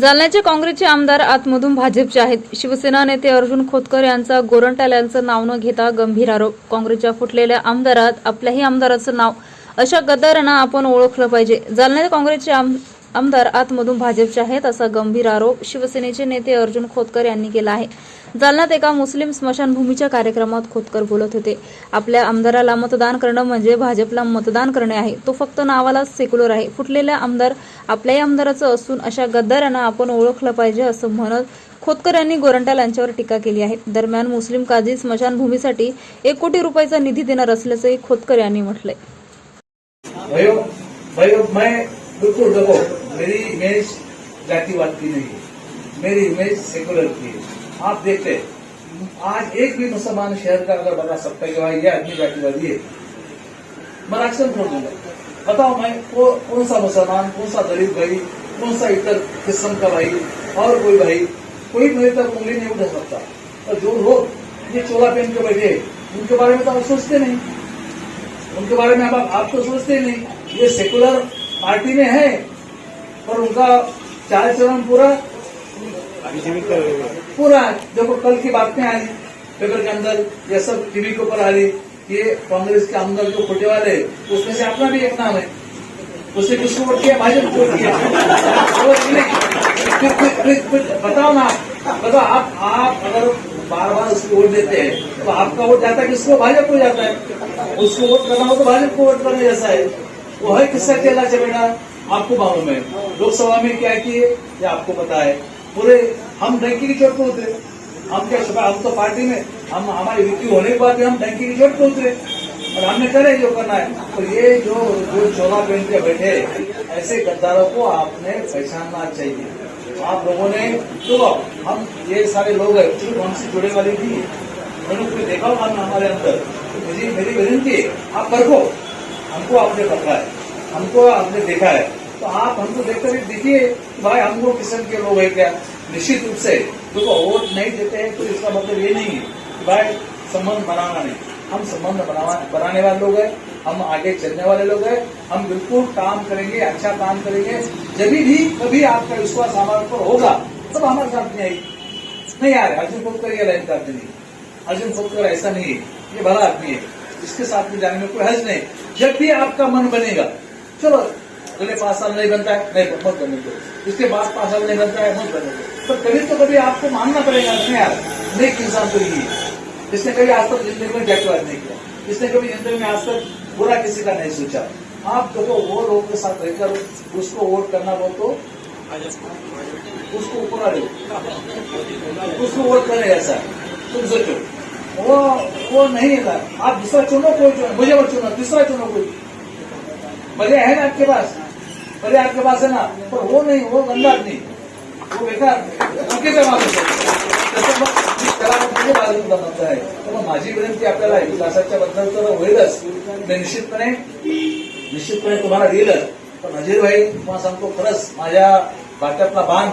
जालन्याचे काँग्रेसचे आमदार आतमधून भाजपचे आहेत. शिवसेना नेते अर्जुन खोतकर यांचा गोरंट्याल यांचं नाव न घेता गंभीर आरोप. काँग्रेसच्या फुटलेल्या आमदारात आपल्याही आमदाराचं नाव. अशा गद्दारांना आपण ओळखलं पाहिजे. जालन्यात काँग्रेसचे आम- आमदार आतमधून भाजपचे आहेत असा गंभीर आरोप शिवसेनेचे नेते अर्जुन खोतकर यांनी केला आहे. जालन्यात एका मुस्लिम स्मशानभूमीच्या कार्यक्रमात खोतकर बोलत होते. आपल्या आमदाराला मतदान करणं म्हणजे भाजपला मतदान करणे आहे. तो फक्त नावालाच सेक्युलर आहे. फुटलेल्या आमदार आपल्याही आमदाराचं असून अशा गद्दारांना आपण ओळखलं पाहिजे असं म्हणत खोतकर यांनी गोरंट्याल यांच्यावर टीका केली आहे. दरम्यान मुस्लिम काझी स्मशानभूमीसाठी एक कोटी रुपयाचा निधी देणार असल्याचंही खोतकर यांनी म्हटलंय. मेरी इमेज जातिवाद की नहीं है। मेरी इमेज सेकुलर की है। आप देखते आज एक भी मुसलमान शहर का अगर बता सकता है कि भाई ये आदमी जातिवादी है, मैं एक्शन छोड़ दूँगा। बताओ मैं कौन सा मुसलमान कौन सा गरीब भाई कौन सा इतर किस्म का भाई, और कोई भाई, कोई मेरे तक उंगली नहीं उठा सकता। और जो लोग ये चोला पहन के बैठे उनके बारे में तो आप सोचते नहीं। उनके बारे में आप आप तो सोचते नहीं। ये सेकुलर पार्टी में है पर उनका चाल चलन पूरा पूरा देखो कल की बातें आई पेपर के अंदर ये सब टीवी के ऊपर आ रही ये कांग्रेस के अंदर जो खोटे वाले उसमें से अपना भी एक नाम है। उसने किसको वोट किया? भाजपा को वोट किया। बताओ ना बताओ आप आप अगर बार बार उसको वोट देते हैं तो आपका वोट जाता है किसको? भाजपा को जाता है। उसको वोट करना हो तो भाजपा को वोट करने जैसा है। वो है किसका चेला चपेटा आपको मालूम है लोकसभा में क्या किए, ये आपको पता है। पूरे हम डंकी की चोट पे उतरे। हम क्या छुपा हम तो पार्टी में, हम, हमारी विक्री होने के बाद हम डंकी की चोट पे उतरे। और हमने करे जो करना है। तो ये जो जो चोला पहन के बैठे, ऐसे गद्दारों को आपने पहचानना चाहिए। आप लोगों ने तो हम ये सारे लोग हैं सिर्फ़ हमसे जुड़े वाले हैं। उन्होंने कोई देखा होगा हम हमारे अंदर। मेरी विनती है, आप परखो हमको आपने पकड़ा है। हमको आपने देखा है। तो आप हमको देखकर देखिए भाई हम लोग किस्म के लोग हैं क्या? निश्चित रूप से। देखो, वोट नहीं देते हैं तो इसका मतलब ये नहीं है कि भाई संबंध बनाना नहीं। हम संबंध बनाने वाले लोग हैं, हम आगे चलने वाले लोग हैं, हम बिल्कुल काम करेंगे अच्छा काम करेंगे। जब भी, कभी आपका विश्वास हमारे ऊपर होगा, तब हमारे साथ नहीं आएगी। नहीं यार अर्जुन खोटकर ये लाइन करते नहीं अर्जुन खोटकर ऐसा नहीं है। ये भला आदमी है। इसके साथ में जाने में कोई हज नहीं। जब भी आपका मन बनेगा, चलो अगले पाँच साल नहीं बनता है। नहीं मत बनने दो। इसके बाद पाँच साल नहीं बनता है मत बनने दो। पर कभी तो कभी आपको मानना पड़ेगा नहीं यार नेक इंसान तो यही है। जिसने कभी आज तक ज़िंदगी में जातिवाद नहीं किया। इसने कभी ज़िंदगी में आज तक बुरा किसी का नहीं सोचा। आप देखो वो लोगों के साथ रहकर उसको वोट करना वो तो उसको ऊपर आ उसको वोट करे ऐसा। तुम सोचो। वो वो नहीं है आप दूसरा चुनो, कोई चुनो। मुझे मत चुनो, तीसरा चुनो कोई। भले है ना आपके पास? भले आपके पास है ना पर वो नहीं वो गंदा आदमी वो बेकार. चुकीचा माणूस तसं मग मी मग म्हणजे बाजून बनवत आहे. तर मग माझी विनंती आपल्याला इतिहासाच्या विकासाच्या बद्दल तर होईलच. निश्चितपणे निश्चितपणे तुम्हाला देईलच पण नजीर भाई तुम्हाला सांगतो खरंच माझ्या वाट्यातला बाण